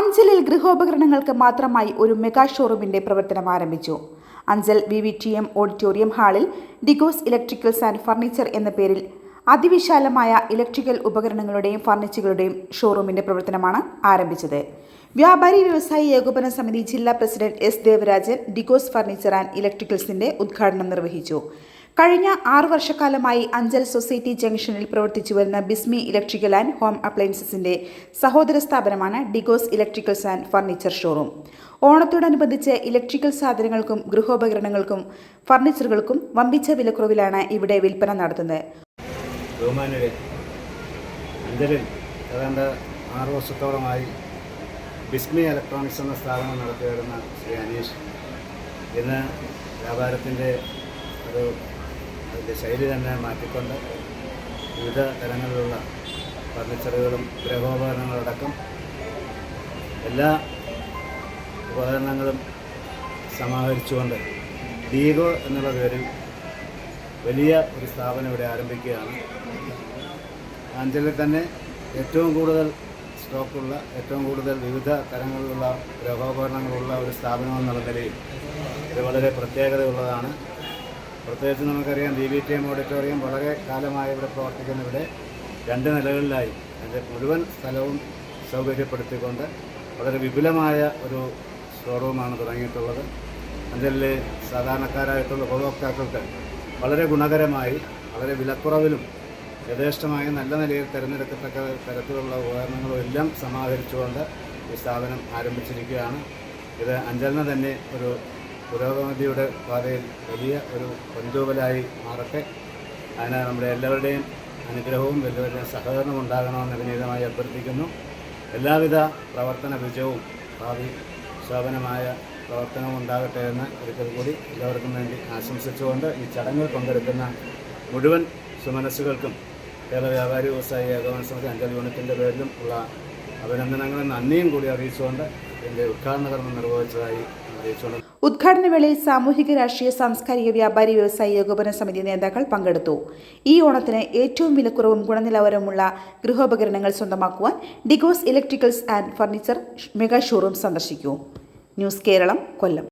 അഞ്ചലിൽ ഗൃഹോപകരണങ്ങൾക്ക് മാത്രമായി ഒരു മെഗാ ഷോറൂമിന്റെ പ്രവർത്തനം ആരംഭിച്ചു. Anchal V V T M auditorium ഹാളിൽ ഡിഗോസ് ഇലക്ട്രിക്കൽസ് ആൻഡ് ഫർണിച്ചർ എന്ന പേരിൽ അതിവിശാലമായ ഇലക്ട്രിക്കൽ ഉപകരണങ്ങളുടെയും ഫർണിച്ചറുകളുടെയും ഷോറൂമിന്റെ പ്രവർത്തനമാണ് ആരംഭിച്ചത്. വ്യാപാരി വ്യവസായി ഏകോപന സമിതി ജില്ലാ president S Devarajan Digos furniture and ഇലക്ട്രിക്കൽസിന്റെ ഉദ്ഘാടനം നിർവഹിച്ചു. കഴിഞ്ഞ ആറു വർഷക്കാലമായി അഞ്ചൽ സൊസൈറ്റി ജംഗ്ഷനിൽ പ്രവർത്തിച്ചു വരുന്ന ബിസ്മി ഇലക്ട്രിക്കൽ ആൻഡ് ഹോം അപ്ലയൻസസിന്റെ സഹോദര സ്ഥാപനമാണ് Digos electricals and furniture showroom. ഓണത്തോടനുബന്ധിച്ച് ഇലക്ട്രിക്കൽ സാധനങ്ങൾക്കും ഗൃഹോപകരണങ്ങൾക്കും ഫർണിച്ചറുകൾക്കും വമ്പിച്ച വിലക്കുറവിലാണ് ഇവിടെ വിൽപ്പന നടത്തുന്നത്. ആറ് വർഷത്തോളമായി ബിസ്മി ഇലക്ട്രോണിക്സ് എന്ന സ്ഥാപനം നടത്തി വരുന്ന ശ്രീ അനീഷ് ഇന്ന് വ്യാപാരത്തിന്റെ ഒരു അതിന്റെ ശൈലി തന്നെ മാറ്റിക്കൊണ്ട് വിവിധ തരങ്ങളിലുള്ള ഫർണിച്ചറുകളും ഗൃഹോപകരണങ്ങളടക്കം എല്ലാ ഉപകരണങ്ങളും സമാഹരിച്ചുകൊണ്ട് ദീപോ എന്നുള്ള പേരിൽ വലിയ ഒരു സ്ഥാപനം ഇവിടെ ആരംഭിക്കുകയാണ്. അഞ്ചലിൽ തന്നെ ഏറ്റവും കൂടുതൽ സ്റ്റോക്കുള്ള ഏറ്റവും കൂടുതൽ വിവിധ തരങ്ങളിലുള്ള ഗൃഹോപകരണങ്ങളുള്ള ഒരു സ്ഥാപനം എന്നുള്ള നിലയിൽ ഇത് വളരെ പ്രത്യേകതയുള്ളതാണ്. പ്രത്യേകിച്ച് നമുക്കറിയാം B B T M auditorium വളരെ കാലമായി ഇവിടെ പ്രവർത്തിക്കുന്ന ഇവിടെ രണ്ട് നിലകളിലായി. അതിന്റെ മുഴുവൻ സ്ഥലവും സൗകര്യപ്പെടുത്തിക്കൊണ്ട് വളരെ വിപുലമായ ഒരു ഷോറൂമാണ് തുടങ്ങിയിട്ടുള്ളത്. അതിൽ സാധാരണക്കാരായിട്ടുള്ള ഉപഭോക്താക്കൾക്ക് വളരെ ഗുണകരമായി വളരെ വിലക്കുറവിലും യഥേഷ്ടമായ നല്ല നിലയിൽ തിരഞ്ഞെടുക്കത്തക്ക തരത്തിലുള്ള ഉപകരണങ്ങളും എല്ലാം സമാഹരിച്ചുകൊണ്ട് ഈ സ്ഥാപനം ആരംഭിച്ചിരിക്കുകയാണ്. ഇത് അഞ്ചലിന് തന്നെ ഒരു പുരോഗതിയുടെ പാതയിൽ വലിയ ഒരു പഞ്ചോബലായി മാറട്ടെ. അതിന് നമ്മുടെ എല്ലാവരുടെയും അനുഗ്രഹവും എല്ലാവരുടെയും സഹകരണവും ഉണ്ടാകണമെന്ന് വിനീതമായി അഭ്യർത്ഥിക്കുന്നു. എല്ലാവിധ പ്രവർത്തന വിജയവും ഭാവി ശോഭനമായ പ്രവർത്തനവും ഉണ്ടാകട്ടെ എന്ന് ഒരിക്കൽ കൂടി എല്ലാവർക്കും വേണ്ടി ആശംസിച്ചുകൊണ്ട് ഈ ചടങ്ങിൽ പങ്കെടുക്കുന്ന മുഴുവൻ സുമനസ്സുകൾക്കും കേരള വ്യാപാരി വ്യവസായി ഏകോപന സമിതി അഞ്ചൽ യൂണിറ്റിന്റെ പേരിലും ഉള്ള അഭിനന്ദനങ്ങളും നന്ദിയും കൂടി അറിയിച്ചുകൊണ്ട് ഇതിന്റെ ഉദ്ഘാടന കർമ്മം നിർവഹിച്ചതായി അറിയിച്ചുകൊണ്ട് ഉദ്ഘാടന വേളയിൽ സാമൂഹിക രാഷ്ട്രീയ സാംസ്കാരിക വ്യാപാരി വ്യവസായി ഏകോപന സമിതി നേതാക്കൾ പങ്കെടുത്തു. ഈ ഓണത്തിന് ഏറ്റവും വിലക്കുറവും ഗുണനിലവാരവുമുള്ള ഗൃഹോപകരണങ്ങൾ സ്വന്തമാക്കുവാൻ Digos electricals and furniture mega showroom സന്ദർശിക്കൂ. ന്യൂസ് കേരളം കൊല്ലം.